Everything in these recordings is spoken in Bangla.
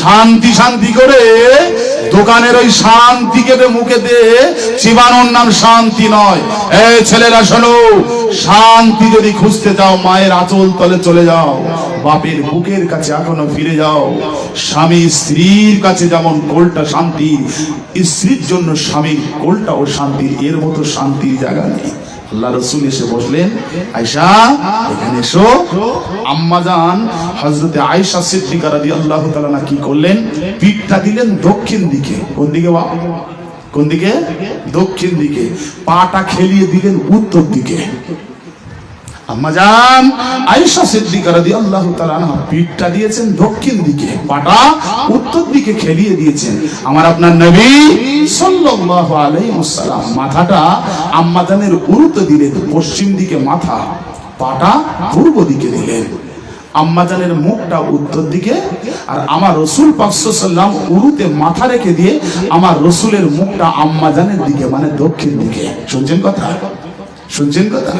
শান্তি শান্তি করে দোকানের ওই শান্তি কেটে মুখে দে। চিবানোর নাম শান্তি নয়। এই ছেলেরা, শোনো, শান্তি যদি খুঁজতে চাও, মায়ের আঁচল তলে চলে যাও, বাপের বুকের কাছে এখনও ফিরে যাও। স্বামী, স্ত্রীর কাছে যেমন কোলটা শান্তি, স্ত্রীর জন্য স্বামীর ও শান্তি এর মতো শান্তির জায়গা নেই। আল্লাহ রসুল এসে বসলেন আয়সা এখানে এসো। আম্মা যান হজরতে আয়সা সিদ্দিকা আদি আল্লাহ তালা কি করলেন? পিঠটা দিলেন দক্ষিণ দিকে। কোন দিকে বাপ? কোন দিকে? দক্ষিণ দিকে। পাটা খেলিয়ে দিলেন উত্তর দিকে। আম্মাজান আয়েশা সিদ্দিকা রাদিয়াল্লাহু তাআলা পিঠটা দিয়েছেন দক্ষিণ দিকে, পাটা উত্তর দিকে খেলিয়ে দিয়েছেন। আমার আপনার নবী সাল্লাল্লাহু আলাইহি ওয়াসাল্লাম মাথাটা আম্মাজানের উরুতে দিলেন, পশ্চিম দিকে মাথা, পাটা পূর্ব দিকে দিলেন। আম্মাজানের মুখটা উত্তর দিকে আর আমার রসুল পাকসাল্লাম উরুতে মাথা রেখে দিয়ে আমার রসুলের মুখটা আম্মাজানের দিকে মানে দক্ষিণ দিকে। শুনছেন কথা? শুনছেন কথা?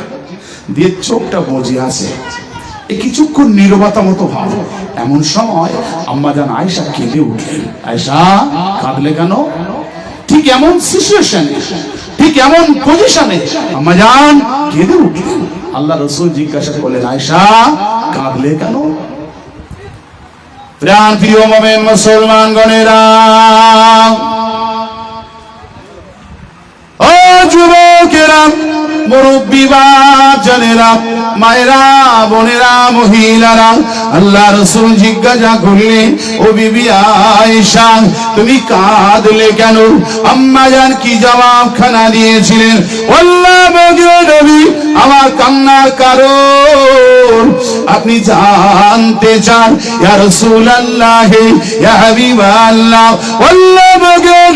দিয়ে চোখটা বজে আছে। এ কিছুক্ষণ নীরবতা মতো ভাব। এমন সময় আম্মাজান আয়সা কেঁদে উঠলেন। আয়সা কাঁদলে কেন? ঠিক এমন সিচুয়েশনে ঠিক এমন পজিশনে আম্মাজান কেঁদে উঠলেন। আল্লাহ রসুল জিজ্ঞাসা করলেন আয়সা কাঁদলে কেন? প্রাণ প্রিয় মোমেন মুসলমান গণেরা ও যুবকেরা মুরব্বী বাজনেরা মায়েরা, বোনেরা, মহিলারা, আল্লাহ রসুল জিজ্ঞাসা করলেন, ও বিবি আয়েশা, তুমি কাঁদলে কেন? আম্মা জান কি জবাব খানা দিয়েছিলেন? আল্লাহ নবী, আমার কান্নার কারণ। আপনি জানতে চান, ইয়া রাসূলুল্লাহ, ইয়া হাবিবাল্লাহ, আল্লাহ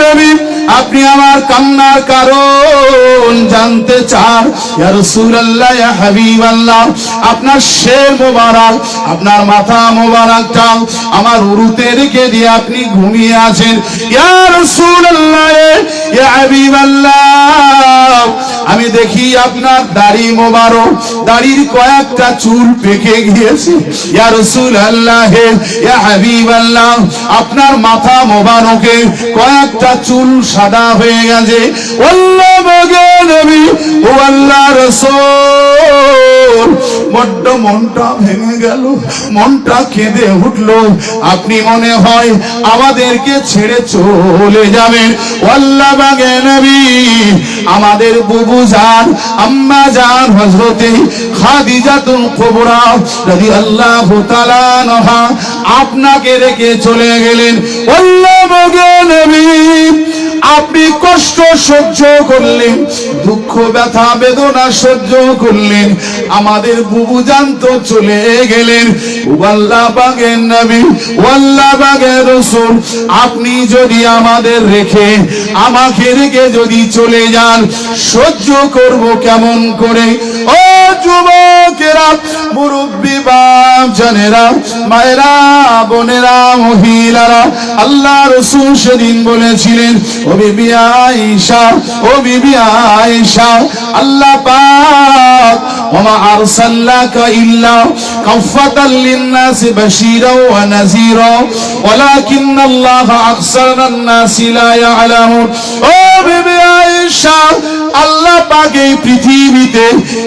নবী আপনি আমার কান্নার কারণ জানতে চান। আপনার শের মোবারক, আপনার মাথা মোবারকটা আমার উরুতে রেখে দিয়ে আপনি ঘুমিয়ে আছেন। ইয়া রাসূলুল্লাহ, ইয়া হাবিবাল্লাহ, আমি দেখি আপনার দাড়ি মোবারক, দাড়ির কয়েকটা চুল পেকে গিয়েছে। ইয়া রাসূলুল্লাহ, ইয়া হাবিবাল্লাহ, আপনার মাথা মোবারকে কয়েকটা চুল সাদা হয়ে গেছে। বড্ড মনটা ভেঙে গেল, মনটা কেঁদে উঠল। আপনি মনে হয় আমাদেরকে ছেড়ে চলে যাবেন। বাগে নবী, আমাদের বুবু যান আম্মা যান হজরতে খাদিজাতুল কুবরা রাদিয়াল্লাহু তাআলা আনহা আপনাকে রেখে চলে গেলেন। আপনি কষ্ট সহ্য করলেন দুঃখ, ব্যথা, বেদনা সহ্য করলেন আমাদের বুবু জান্ত চলে গেলেন। ওয়াল্লাহ বাগের নবী ওয়াল্লাহ বাগের রসুল, আপনি যদি আমাদের রেখে, আমাকে রেখে যদি চলে যান, সহ্য করব কেমন করে? ও যুবকেরা জানেরা, মায়েরা, বোনেরা, মহিলারা। আল্লাহ রসুল সেদিন বলেছিলেন, ও বিবি আয়েশা, ও বিবি আয়েশা, আল্লাহ পাক, ওমা আরসালনাকা ইল্লা কাফাতাল লিন-নাসি ওয়া নাযীরা, ওয়ালাকিন্নাল্লাহা আকসারান নাসি লা ইয়ালামুন। ও বিবি এই পৃথিবীতে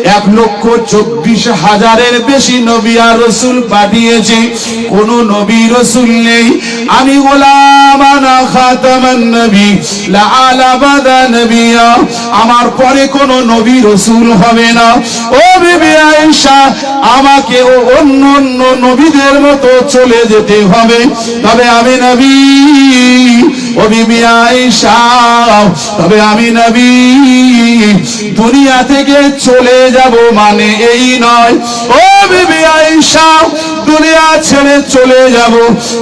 এক লক্ষ চব্বিশ হাজারের বেশি নবী আর রসুল পাঠিয়েছে। কোন নবী রসুল নেই। আমি আমার পরে কোন নবী রসুল হবে না। ও বিবি আয়েশা, আমাকে ও অন্য অন্য নবীদের মতো চলে যেতে হবে। তবে আমি নবী ও বিবি আয়েশা, তবে আমি নবী, দুনিয়া থেকে চলে যাব মানে এই নয়। ও বিবি আয়েশা, দুনিয়া ছেড়ে চলে যাব,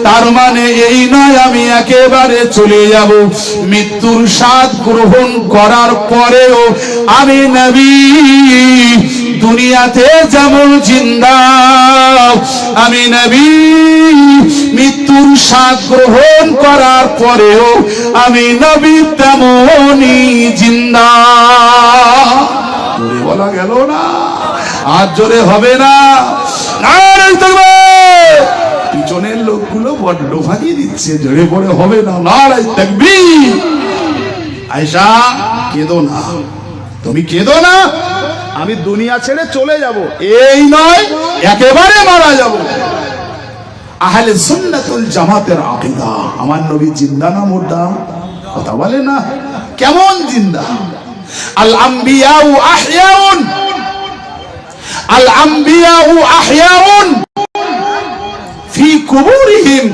তার মানে এই নয় আমি একেবারে চলে যাব। মৃত্যুর স্বাদ গ্রহণ করার পরেও আমি নবী, দুনিয়াতে যেমন জিন্দা আমি নবী, মৃত্যুর স্বাদ গ্রহণ করার পরেও আমি নবী তেমনই জিন্দা। বলা গেল না, আর জোরে হবে না। পিছনের লোকগুলো বড্ড ফাঁকি দিচ্ছে, জোরে পড়ে হবে না। নারাই তাকবীর। আয়সা কেঁদো না। তুমি কেঁদো না? আমি দুনিয়া ছেড়ে চলে যাব। এই নয়, একেবারে মারা যাব। আহলে সুন্নাতুল জামাতের আকীদা। আমার নবী জিন্দা না মুর্দা? কথা বলে না। কেমন জিন্দা? আল আম্বিয়াউ আহয়াউন। আল আম্বিয়াউ আহয়াউন। ফি কুবুরিহিম।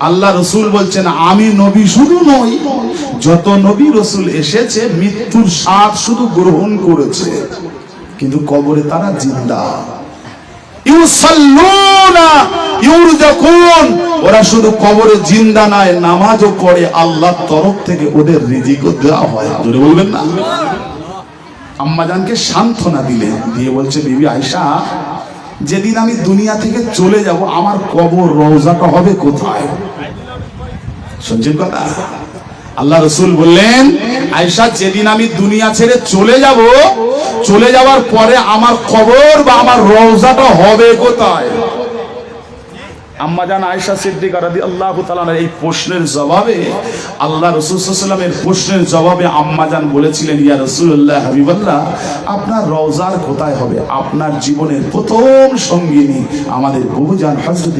আল্লাহ রসুল বলছেন, আমি নবী শুধু নই যত নবী রসুল এসেছে, মৃত্যুর স্বাদ শুধু গ্রহণ করেছে, কিন্তু কবরে তারা জিন্দা। ওরা শুধু কবরে জিন্দা নয়, নামাজও পড়ে আল্লাহর তরফ থেকে ওদের রিজিকও দেওয়া হয়। জোরে বলবেন না? আম্মাজানকে সান্ত্বনা দিলেন, দিয়ে বলছে, বিবি আয়সা যেদিন আমি দুনিয়া থেকে চলে যাব, আমার কবর রওজাটা হবে কোথায়? শুনছেন কথা? আল্লাহ রসুল বললেন আয়সা যেদিন আমি দুনিয়া ছেড়ে চলে যাব, চলে যাওয়ার পরে আমার কবর বা আমার রওজাটা হবে কোথায়? এই প্রশ্নের জবাবে, আল্লাহ প্রশ্নের জবাবে আম্মাজান বলেছিলেন রসুল্লাহ আপনার রওজার কোথায় হবে? আপনার জীবনের প্রথম সঙ্গিনী আমাদের বহুজান হজরত